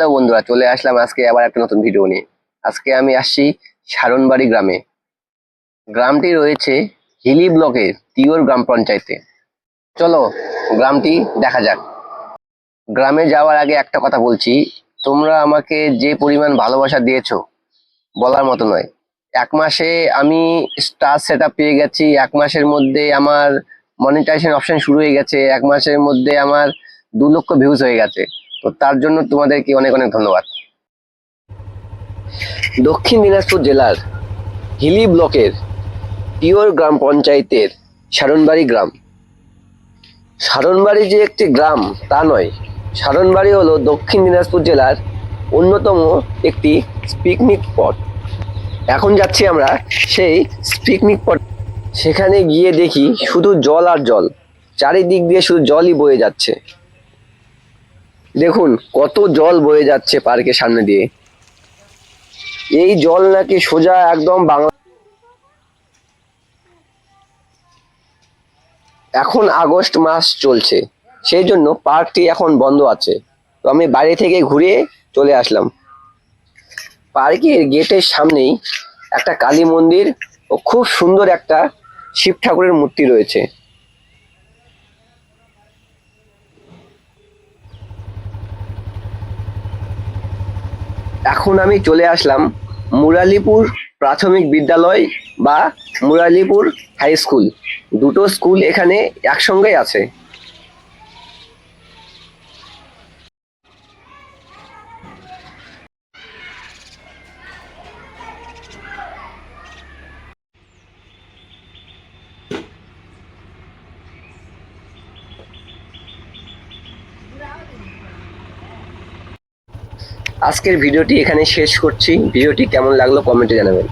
Hello বন্ধুরা, চলে আসলাম আজকে আবার একটা নতুন ভিডিও নিয়ে। আজকে আমি আসছি সারণবাড়ি গ্রামে। গ্রামটি রয়েছে হিলি ব্লকের তিওর গ্রাম পঞ্চায়েতে। চলো গ্রামটি দেখা যাক। গ্রামে যাওয়ার আগে একটা কথা বলছি, তোমরা আমাকে যে পরিমাণ ভালোবাসা দিয়েছ, বলার মতো নয়। এক মাসে আমি স্টার সেট পেয়ে গেছি, এক মাসের মধ্যে আমার মনিটাইজেশন অপশন শুরু হয়ে গেছে, এক মাসের মধ্যে আমার দু লক্ষ ভিউজ হয়ে গেছে। তো তার জন্য তোমাদেরকে অনেক অনেক ধন্যবাদ। দক্ষিণ দিনাজপুর জেলার হিলি ব্লকের পিওর গ্রাম পঞ্চায়েতের সারণবাড়ি গ্রাম। সারণবাড়ি যে একটি গ্রাম, তা নয়। সারণবাড়ি হলো দক্ষিণ দিনাজপুর জেলার অন্যতম একটি পিকনিক স্পট এখন যাচ্ছি আমরা সেই পিকনিক স্পট সেখানে গিয়ে দেখি শুধু জল আর জল। চারিদিক দিয়ে শুধু জলই বয়ে যাচ্ছে। দেখুন, কত জল বয়ে যাচ্ছে পার্কের সামনে দিয়ে। এই জল নাকি সোজা একদম বাংলা এখন আগস্ট মাস চলছে, সেই জন্য পার্কটি এখন বন্ধ আছে। তো আমি বাড়ি থেকে ঘুরে চলে আসলাম। পার্কের গেটের সামনেই একটা কালী মন্দির ও খুব সুন্দর একটা শিব ঠাকুরের মূর্তি রয়েছে। এখন আমি চলে আসলাম মুরালিপুর প্রাথমিক বিদ্যালয় বা মুরালিপুর হাই স্কুল। দুটো স্কুল এখানে একসঙ্গেই আছে। আজকের ভিডিওটি এখানে শেষ করছি। ভিডিওটি কেমন লাগল কমেন্টে জানাবেন।